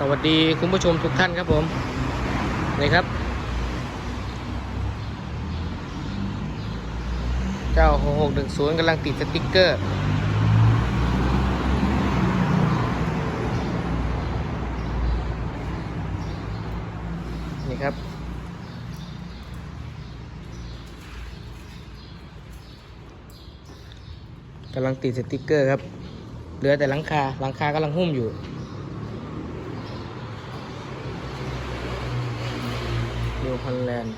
สวัสดีคุณผู้ชมทุกท่านครับผมนี่ครับ เจ้า 6610กำลังติดสติกเกอร์ นี่ครับกำลังติดสติกเกอร์ครับ เหลือแต่หลังคาหลังคากำลังหุ้มอยู่ นิว ฮอลแลนด์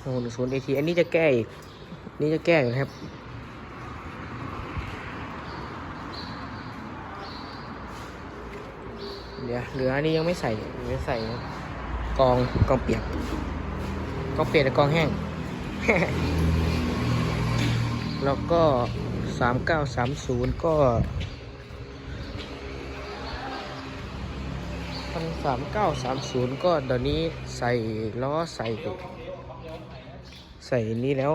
โอ้หนึ่งศูนย์เอทีอันนี้จะแก้อีกนี่จะแก้อยู่นะครับ เดี๋ยวเหลืออันนี้ยังไม่ใส่ยังไม่ใส่กองกองเปียกกองเปียกกับกองแห้ง แล้วก็สามเก้าสามศูนย์ก็ พันสามเก้าสามศูนย์ก็เดี๋ยวนี้ใส่ล้อใส่ ใส่นี้แล้ว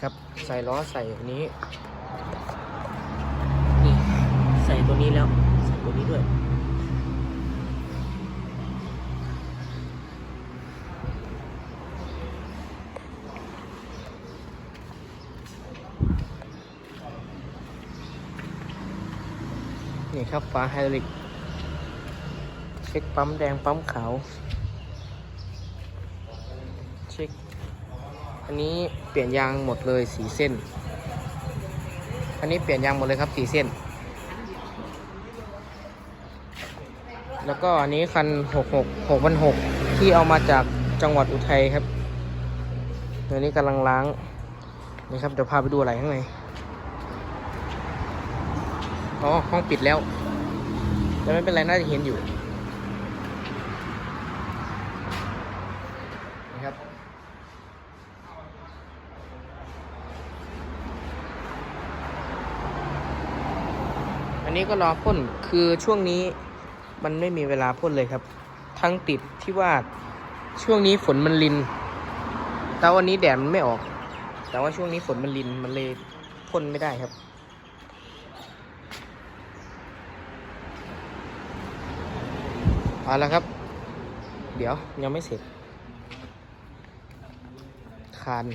ครับใส่ล้อใส่นี้ใส่ตัวนี้แล้ว ใส่ตัวนี้ด้วย นี่ครับฝาไฮดรอลิก เช็คปั๊มแดงปั๊มขาว เช็ค อันนี้เปลี่ยนยางหมดเลยสีเส้น อันนี้เปลี่ยนยางหมดเลยครับสีเส้น แล้วก็อันนี้คันหกหกหกพันหกที่เอามาจากจังหวัดอุทัยครับเดี๋ยวนี้กำลังล้าง นี่ครับเดี๋ยวพาไปดูอะไรข้างใน อ๋อ ห้องปิดแล้ว แต่ไม่เป็นไร น่าจะเห็นอยู่ นะครับ อันนี้ก็รอพ่น คือช่วงนี้มันไม่มีเวลาพ่นเลยครับ ทั้งติดที่ว่าช่วงนี้ฝนมันลิน แต่วันนี้แดดมันไม่ออก แต่ว่าช่วงนี้ฝนมันลิน มันเลยพ่นไม่ได้ครับ เอาละครับ เดี๋ยวยังไม่เสร็จ คาน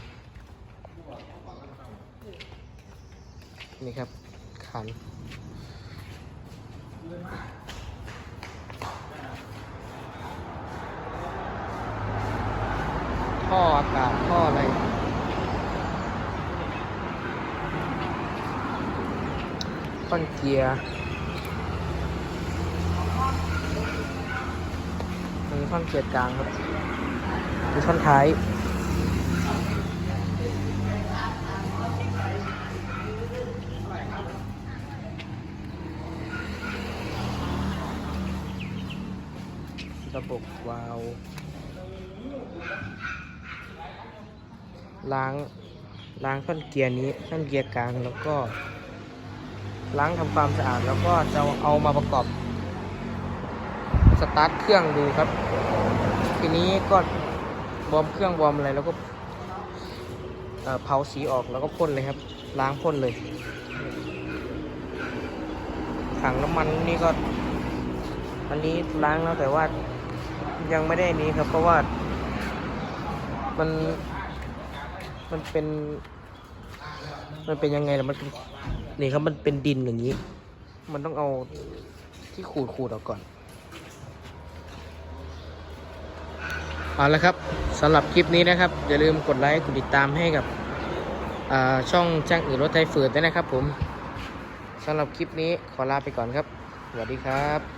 นี่ครับ คาน ท่ออากาศท่ออะไรต้นเกียร์ อันนี้ท่อนเกียร์กลางครับมีท่อนท้ายระบบวาล์วล้างล้างท่อนเกียร์นี้ท่อนเกียร์กลางแล้วก็ ล้างทำความสะอาดแล้วก็จะเอามาประกอบ สตาร์ทเครื่องดูครับ ทีนี้ก็วอร์มเครื่องวอร์มอะไรแล้วก็เอ่อเผาสีออกแล้วก็พ่นเลยครับ ล้างพ่นเลย ถังน้ำมันนี่ก็อันนี้ล้างแล้วแต่ว่ายังไม่ได้นี้ครับ เพราะว่ามันมันเป็น มันเป็นยังไงล่ะมันเป็นนี่ครับมันเป็นดินอย่างนี้ มันต้องเอาที่ขูดขูดออกก่อน เอาละครับสำหรับคลิปนี้นะครับ อย่าลืมกดไลค์กดติดตามให้กับช่องจ้างอื่นรถไทยเฟิร์ดด้วยนะครับผมสำหรับคลิปนี้ขอลาไปก่อนครับ สวัสดีครับ